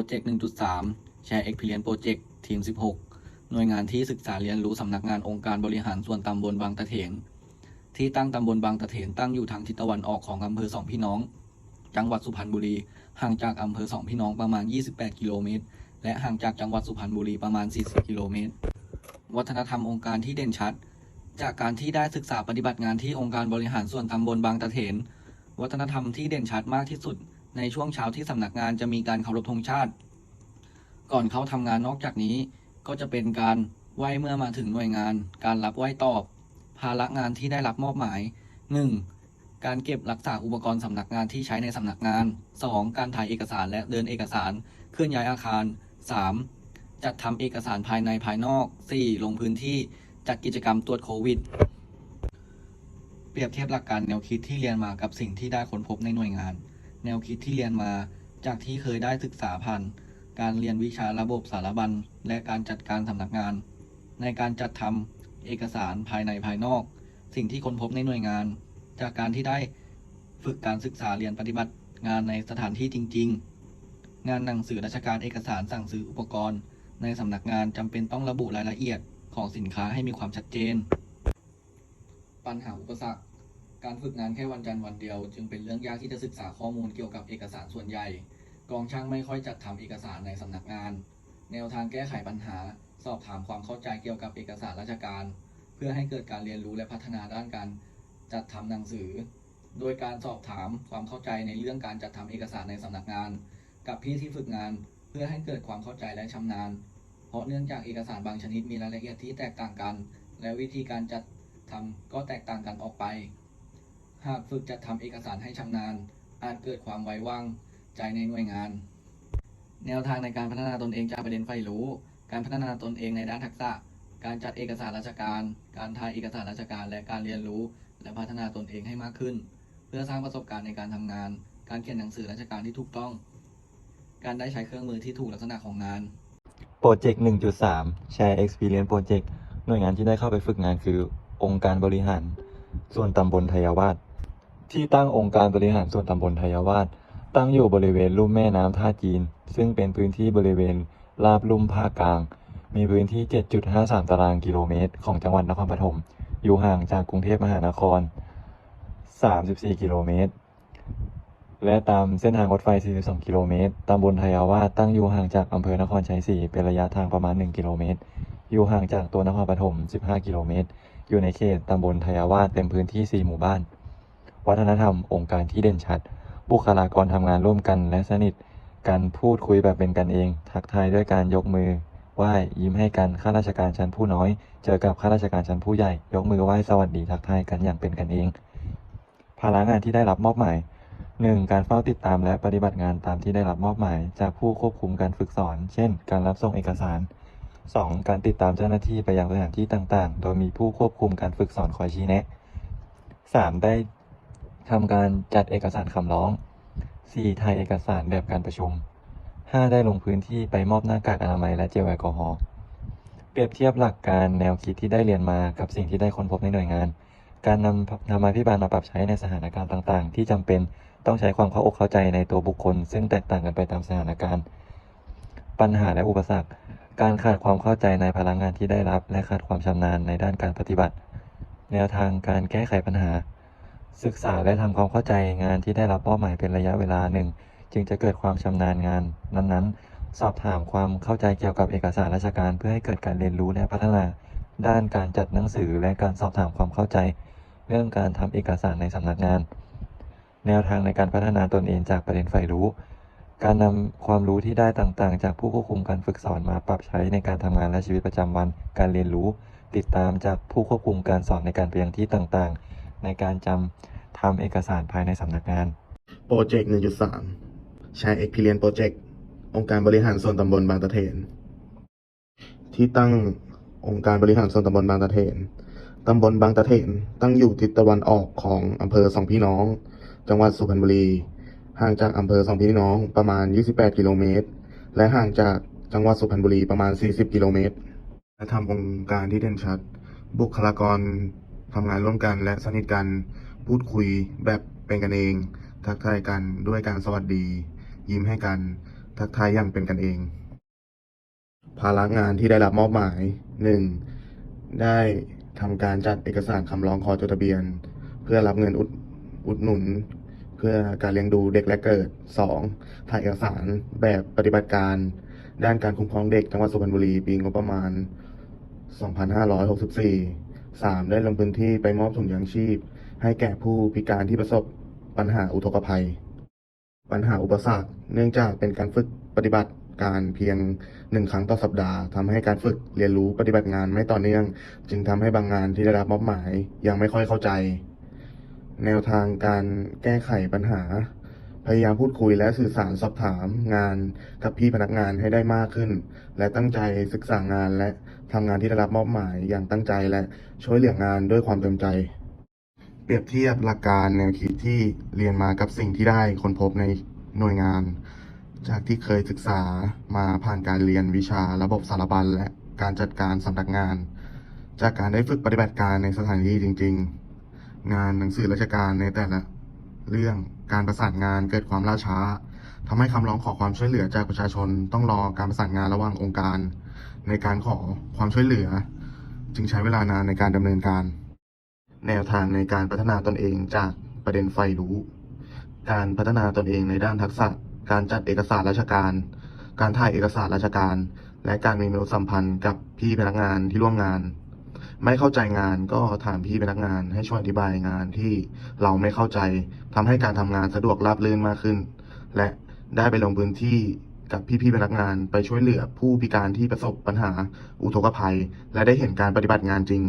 รเจกต์1.3 Share Experience Project ทีม 16 หน่วยงานที่ศึกษาเรียนรู้สำนักงานองค์การบริหารส่วนตำบลบางตะเถน ที่ตั้งตำบลบางตะเถนตั้งอยู่ทางทิศตะวันออกของอำเภอสองพี่น้อง จังหวัดสุพรรณบุรี ห่างจากอำเภอสองพี่น้องประมาณ 28 กิโลเมตร และห่างจากจังหวัดสุพรรณบุรีประมาณ 40 กิโลเมตร วัฒนธรรมองค์การที่เด่นชัด จากการที่ได้ศึกษาปฏิบัติงานที่องค์การบริหารส่วนตำบลบางตะเถน วัฒนธรรมที่เด่นชัดมากที่สุด ในช่วงเช้าที่สำนักงานจะมีการเคารพธงชาติ ก่อนเข้าทำงานนอกจากนี้ ก็จะเป็นการไหว้เมื่อมาถึงหน่วยงาน การรับไหว้ตอบ ภาระงานที่ได้รับมอบหมาย 1. การเก็บรักษาอุปกรณ์สำนักงานที่ใช้ในสำนักงาน 2. การถ่ายเอกสารและเดินเอกสาร เคลื่อนย้ายอาคาร 3. จัดทำเอกสารภายในภายนอก 4. ลงพื้นที่จัดกิจกรรมตรวจโควิด เปรียบเทียบหลักการแนวคิดที่เรียนมากับสิ่งที่ได้ค้นพบในหน่วยงาน แนวคิดที่เรียนมา จากที่เคยได้ศึกษาผ่านการเรียนวิชาระบบสารบัญ และการจัดการสำนักงาน ในการจัดทำเอกสารภายในภายนอก สิ่งที่ค้นพบในหน่วยงาน จากการที่ได้ฝึกการศึกษาเรียนปฏิบัติงานในสถานที่จริง ๆ งานหนังสือราชการเอกสารสั่งซื้ออุปกรณ์ ในสำนักงานจำเป็นต้องระบุรายละเอียดของสินค้าให้มีความชัดเจน ปัญหาอุปสรรค การฝึกงานแค่วันจันทร์วันเดียว จึงเป็นเรื่องยากที่จะศึกษาข้อมูลเกี่ยวกับเอกสารส่วนใหญ่ กองช่างไม่ค่อยจัดทำเอกสารในสำนักงาน แนวทางแก้ไขปัญหา สอบถามความเข้าใจเกี่ยวกับเอกสารราชการ เพื่อให้เกิดการเรียนรู้และพัฒนาด้านการจัดทำหนังสือ โดยการสอบถามความเข้าใจในเรื่องการจัดทำเอกสารในสำนักงาน กับพี่ที่ฝึกงานเพื่อให้เกิดความเข้าใจและชำนาญ เพราะเนื่องจากเอกสารบางชนิดมีรายละเอียดที่แตกต่างกัน และวิธีการจัดทำก็แตกต่างกันออกไป หากฝึกจัดทำเอกสารให้ชำนาญ อาจเกิดความไว้วางใจในหน่วยงาน แนวทางในการพัฒนาตนเองจากประเด็นใฝ่รู้ การพัฒนาตนเองในด้านทักษะ การจัดเอกสารราชการ การถ่ายเอกสารราชการ และการเรียนรู้ และพัฒนาตนเองให้มากขึ้น เพื่อสร้างประสบการณ์ในการทำงาน การเขียนหนังสือราชการที่ถูกต้อง การได้ใช้เครื่องมือที่ถูกลักษณะของงาน โปรเจกต์ 1.3 Share Experience Project หน่วยงานที่ได้เข้าไปฝึกงานคือ องค์การบริหาร ส่วนตำบลไทยาวาส ที่ตั้งองค์การบริหารส่วนตำบลไทยาวาสตั้งอยู่บริเวณลุ่มแม่น้ำท่าจีน ซึ่งเป็นพื้นที่บริเวณราบลุ่มภาคกลาง มีพื้นที่ 7.53 ตารางกิโลเมตร ของจังหวัดนครปฐมอยู่ห่างจากกรุงเทพมหานคร 34 กิโลเมตร และตามเส้นทางรถไฟ 42 กิโลเมตร ตำบลไทยาวาสตั้งอยู่ห่างจากอำเภอนครชัยศรีเป็นระยะทางประมาณ 1 กิโลเมตร อยู่ห่างจากตัวนครปฐม 15 กิโลเมตร อยู่ในเขตตำบลไทยาวาสเต็มพื้นที่ 4 หมู่บ้าน วัฒนธรรมองค์การที่เด่นชัด บุคลากรทำงานร่วมกันและสนิทการพูดคุยแบบเป็นกันเอง ทักทายด้วยการยกมือไหว้ยิ้มให้กันข้าราชการชั้นผู้น้อย เจอกับข้าราชการชั้นผู้ใหญ่ ยกมือไหว้สวัสดีทักทายกันอย่างเป็นกันเอง ภาระงานที่ได้รับมอบหมาย 1. การเฝ้าติดตามและปฏิบัติงานตามที่ได้รับมอบหมาย จากผู้ควบคุมการฝึกสอน เช่น การรับส่งเอกสาร 2. การติดตามเจ้าหน้าที่ไปยังสถานที่ต่าง ๆ โดยมีผู้ควบคุมการฝึกสอนคอยชี้แนะ 3. ได้ ทำการจัดเอกสารคำร้อง 4. ถ่ายเอกสารแบบการประชุม 5. ได้ลงพื้นที่ไปมอบหน้ากากอนามัยและเจลแอลกอฮอล์เปรียบเทียบหลักการแนวคิดที่ได้เรียนมากับสิ่งที่ได้ค้นพบในหน่วยงาน การนำธรรมาภิบาลมาปรับใช้ในสถานการณ์ต่างๆ ที่จำเป็นต้องใช้ความเข้าอกเข้าใจในตัวบุคคล ซึ่งแตกต่างกันไปตามสถานการณ์ ปัญหาและอุปสรรค การขาดความเข้าใจในพลังงานที่ได้รับ และขาดความชำนาญในด้านการปฏิบัติ แนวทางการแก้ไขปัญหา ศึกษาและทำความเข้าใจงานที่ได้รับมอบหมายเป็นระยะเวลาหนึ่ง จึงจะเกิดความชำนาญงานนั้นๆ สอบถามความเข้าใจเกี่ยวกับเอกสารราชการ เพื่อให้เกิดการเรียนรู้และพัฒนา ด้านการจัดหนังสือและการสอบถามความเข้าใจ เรื่องการทำเอกสารในสำนักงาน แนวทางในการพัฒนาตนเองจากประเด็นใฝ่รู้ การนำความรู้ที่ได้ต่างๆ จากผู้ควบคุมการฝึกสอนมาปรับใช้ในการทำงานและชีวิตประจำวัน การเรียนรู้ ติดตามจากผู้ควบคุมการสอนในการไปยังที่ต่างๆ ในการจำทำเอกสารภายในสำนักงาน โปรเจกต์1.3 Share Experience Project องค์การบริหารส่วนตำบลบางตะเถน ที่ตั้งองค์การบริหารส่วนตำบลบางตะเถนตำบลบางตะเถนตั้งอยู่ทิศตะวันออกของอำเภอสองพี่น้อง จังหวัดสุพรรณบุรี ห่างจากอำเภอสองพี่น้องประมาณ 28 กิโลเมตร และห่างจากจังหวัดสุพรรณบุรีประมาณ 40 กิโลเมตรและทำองค์การที่เด่นชัด บุคลากร ทำงานร่วมกันและสนิทกันพูดคุยแบบเป็นกันเอง ทักทายกันด้วยการสวัสดี ยิ้มให้กัน ทักทายอย่างเป็นกันเอง ภาระงานที่ได้รับมอบหมาย 1. ได้ทำการจัดเอกสารคำร้องขอจดทะเบียน เพื่อรับเงินอุดอุดหนุน เพื่อการเลี้ยงดูเด็กและเกิด 2. ถ่ายเอกสารแบบปฏิบัติการ ด้านการคุ้มครองเด็กจังหวัดสุพรรณบุรีปีงบประมาณ 2564 3. ได้ลงพื้นที่ไปมอบถุงยางชีพ ให้แก่ผู้พิการที่ประสบปัญหาอุทกภัย ปัญหาอุปสรรค เนื่องจากเป็นการฝึกปฏิบัติการเพียงหนึ่งครั้งต่อสัปดาห์ทำให้การฝึกเรียนรู้ปฏิบัติงานไม่ต่อเนื่อง จึงทำให้บางงานที่ได้รับมอบหมายยังไม่ค่อยเข้าใจ แนวทางการแก้ไขปัญหา พยายามพูดคุยและสื่อสารสอบถามงานกับพี่พนักงานให้ได้มากขึ้น และตั้งใจศึกษางานและ ทำงานที่ได้รับมอบหมายอย่างตั้งใจและช่วยเหลืองานด้วยความเต็มใจ เปรียบเทียบหลักการแนวคิดที่เรียนมากับสิ่งที่ได้ค้นพบในหน่วยงาน จากที่เคยศึกษามาผ่านการเรียนวิชาระบบสารบัญและการจัดการสำนักงาน จากการได้ฝึกปฏิบัติการในสถานที่จริง ๆ งานหนังสือราชการในแต่ละเรื่องการประสานงานเกิดความล่าช้าทำให้คำร้องขอความช่วยเหลือจากประชาชน ต้องรอการประสานงานระหว่างองค์การ ในการขอความช่วยเหลือ จึงใช้เวลานานในการดำเนินการ แนวทางในการพัฒนาตนเองจากประเด็นไฟรู้ การพัฒนาตนเองในด้านทักษะ การจัดเอกสารราชการ การถ่ายเอกสารราชการ และการมีมนุษยสัมพันธ์กับพี่พนักงานที่ร่วมงาน ไม่เข้าใจงานก็ถามพี่พนักงานให้ช่วยอธิบายงานที่เราไม่เข้าใจทำให้การทำงานสะดวกราบรื่นมากขึ้น และได้ไปลงพื้นที่ กับพี่ๆพนักงานไปช่วยเหลือผู้พิการที่ประสบปัญหาอุทกภัย และได้เห็นการปฏิบัติงานจริง